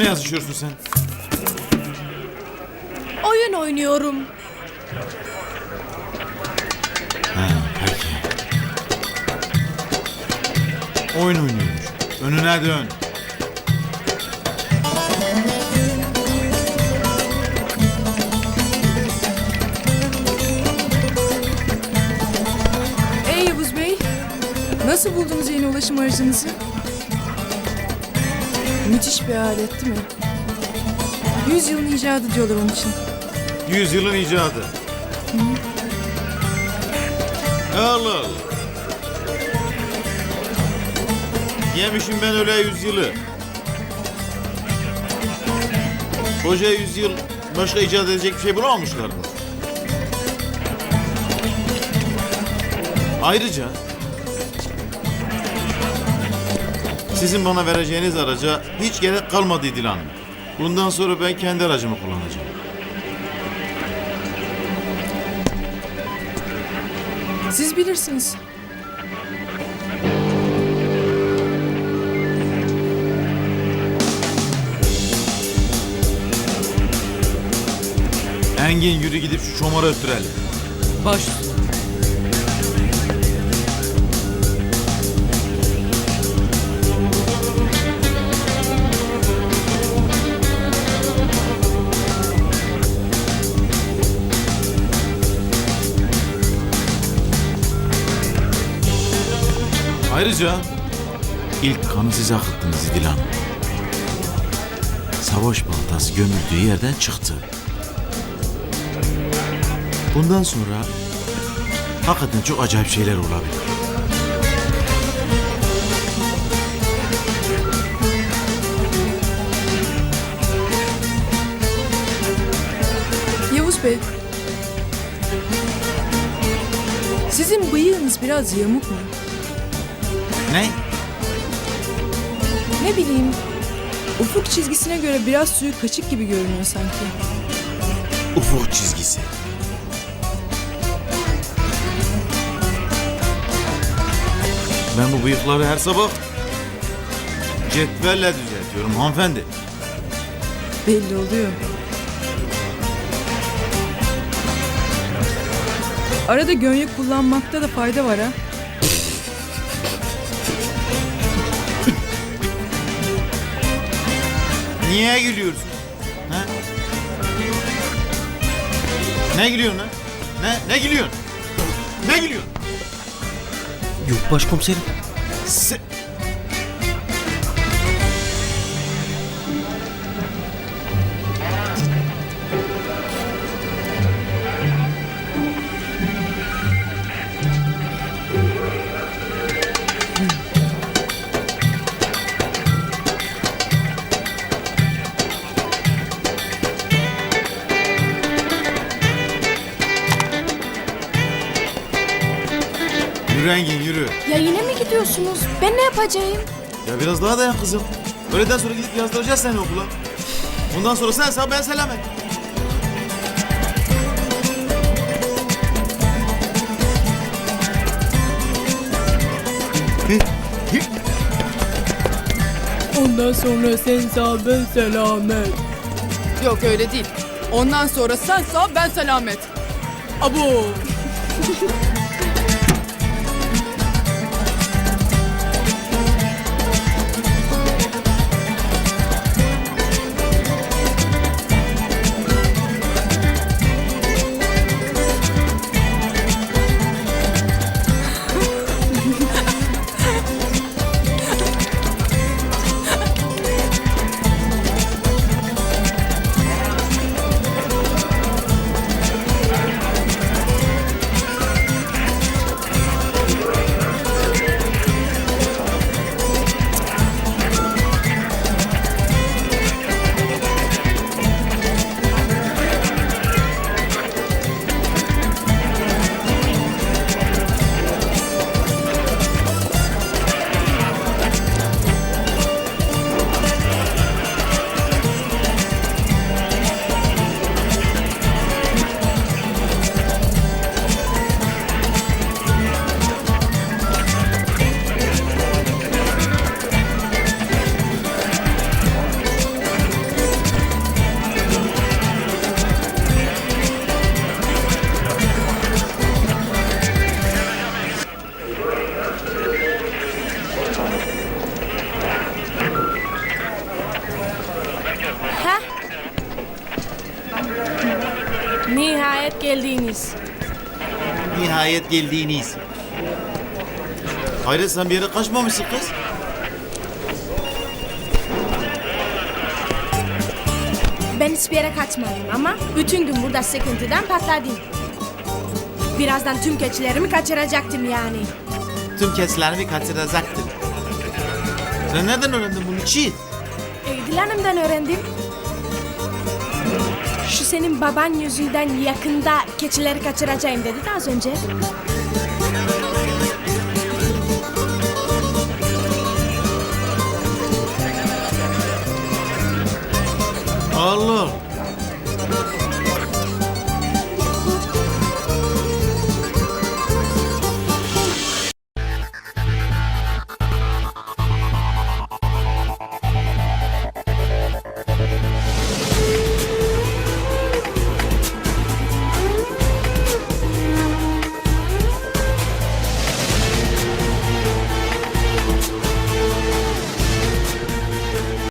Kimle yazışıyorsun sen? Oyun oynuyorum. Ha, peki. Oyun oynuyormuş. Önüne dön. Ey Yavuz Bey, nasıl buldunuz yeni ulaşım aracınızı? Müthiş bir alet değil mi? Yüz yılın icadı diyorlar onun için. Yüzyılın icadı. Allah Allah. Yemişim ben öyle yüzyılı. Koca yüzyıl başka icat edecek bir şey bulamamışlar mı? Ayrıca sizin bana vereceğiniz araca hiç gerek kalmadı İdil Hanım. Bundan sonra ben kendi aracımı kullanacağım. Siz bilirsiniz. Engin yürü gidip şu çomarı öttürelim. Baş. Ayrıca ilk kanı siz akıttınız İdil Hanım. Savaş baltası gömüldüğü yerden çıktı. Bundan sonra hakikaten çok acayip şeyler olabilir. Yavuz Bey. Sizin bıyığınız biraz yamuk mu? Ne? Ne bileyim. Ufuk çizgisine göre biraz suyu kaçık gibi görünüyor sanki. Ufuk çizgisi. Ben bu bıyıkları her sabah cetvelle düzeltiyorum hanımefendi. Belli oluyor. Arada gönye kullanmakta da fayda var ha. Niye gülüyorsun? Ha? Ne gülüyorsun lan? Ne? Ne gülüyorsun? Ne gülüyorsun? Yok başkomiserim. Se- Yürü Engin yürü. Ya yine mi gidiyorsunuz? Ben ne yapacağım? Ya biraz daha dayan kızım. Öğleden sonra gidip yazdıracağız seni okula. Bundan sonra sen sağ ben selamet. Ondan sonra sen sağ ben selamet. Yok öyle değil. Ondan sonra sen sağ ben selamet. Abo. Nihayet geldiğiniz. Hayret sen bir yere kaçmamışsın kız. Ben hiçbir yere kaçmadım ama bütün gün burada sıkıntıdan patladım. Birazdan tüm keçilerimi kaçıracaktım yani. Tüm keçilerimi kaçıracaktım. Sen nereden öğrendin bunu Çiğit? Eydil Hanım'dan öğrendim. Şu senin baban yüzünden yakında keçileri kaçıracağım dedi de az önce. Allah.